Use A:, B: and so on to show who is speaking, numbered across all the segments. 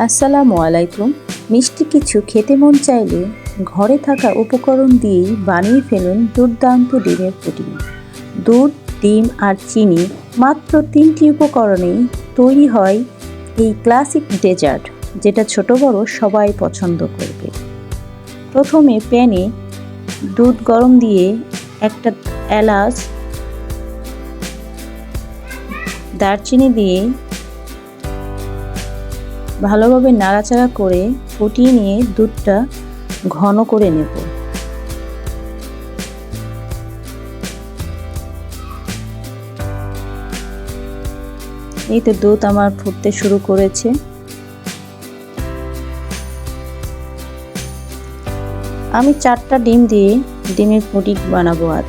A: আসসালামু আলাইকুম। মিষ্টি কিছু খেতে মন চাইলে ঘরে থাকা উপকরণ দিয়েই বানিয়ে ফেলুন দুর্দান্ত ডিমের পুডিং। দুধ, ডিম আর চিনি মাত্র তিনটি উপকরণেই তৈরি হয় এই ক্লাসিক ডেজার্ট, যেটা ছোট বড় সবাই পছন্দ করবে। প্রথমে প্যানে দুধ গরম দিয়ে একটা এলাচ, দারচিনি দিয়ে ভালোভাবে নাড়াচাড়া করে ফুটিয়ে নিয়ে দুধটা ঘন করে নেব। এই তো দুধ আমার ফুটতে শুরু করেছে। আমি চারটা ডিম দিয়ে ডিমের পুডিং বানাবো আজ।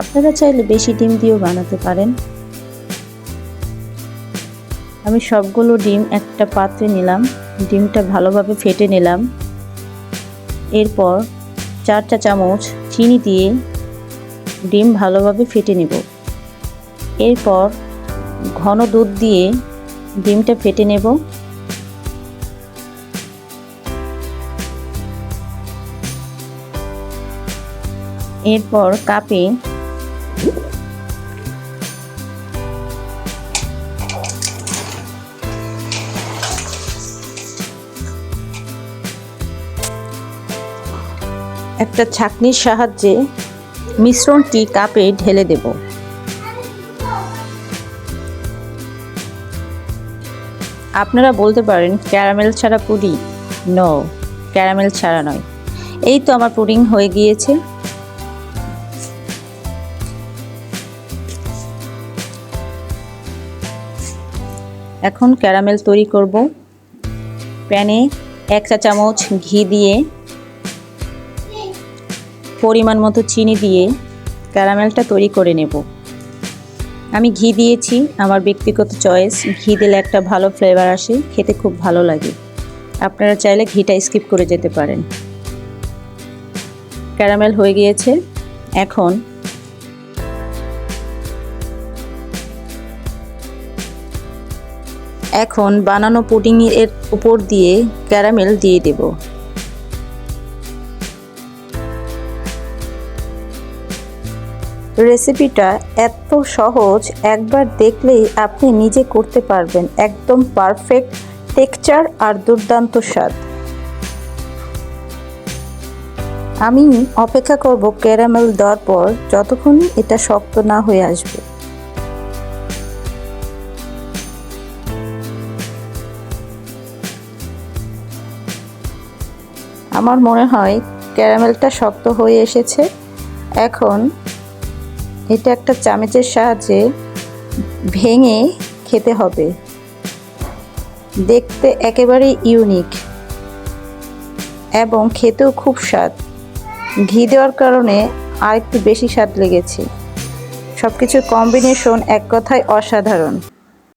A: আপনারা চাইলে বেশি ডিম দিয়েও বানাতে পারেন। আমি সবগুলো ডিম একটা পাত্রে নিলাম। ডিমটা ভালোভাবে ফেটে নিলাম। এরপর চার চা চামচ চিনি দিয়ে ডিম ভালোভাবে ফেটে নেব। এরপর ঘন দুধ দিয়ে ডিমটা ফেটে নেব। এরপর কাপে একটা ছাঁকনির সাহায্যে মিশ্রণটি কাপে ঢেলে দেব। আপনারা বলতে পারেন, ক্যারামেল ছাড়া পুডিং নো ক্যারামেল ছাড়া নয়। এই তো আমার পুডিং হয়ে গিয়েছে। এখন ক্যারামেল তৈরি করব। প্যানে এক চা চামচ ঘি দিয়ে পরিমাণ মতো চিনি দিয়ে ক্যারামেলটা তৈরি করে নেব। আমি ঘি দিয়েছি, আমার ব্যক্তিগত চয়েস। ঘি দিলে একটা ভালো ফ্লেভার আসে, খেতে খুব ভালো লাগে। আপনারা চাইলে ঘিটা স্কিপ করে যেতে পারেন। ক্যারামেল হয়ে গিয়েছে। এখন এখন বানানো পুডিং এর উপর দিয়ে ক্যারামেল দিয়ে দেব। রেসিপিটা এত সহজ, একবার দেখলেই আপনি নিজে করতে পারবেন। একদম পারফেক্ট, টেক্সচার আর দুর্দান্ত স্বাদ। আমি অপেক্ষা করব ক্যারামেল দেওয়ার পর যতক্ষণ এটা শক্ত না হয়ে আসবে। আমার মনে হয় ক্যারামেলটা শক্ত হয়ে এসেছে। এখন এটা একটা চামচের সাহায্যে ভেঙে খেতে হবে। দেখতে একেবারে ইউনিক এবং খেতেও খুব স্বাদ। ঘি দেওয়ার কারণে আরেকটু বেশি স্বাদ লেগেছে। সব কিছুর কম্বিনেশন এক কথায় অসাধারণ।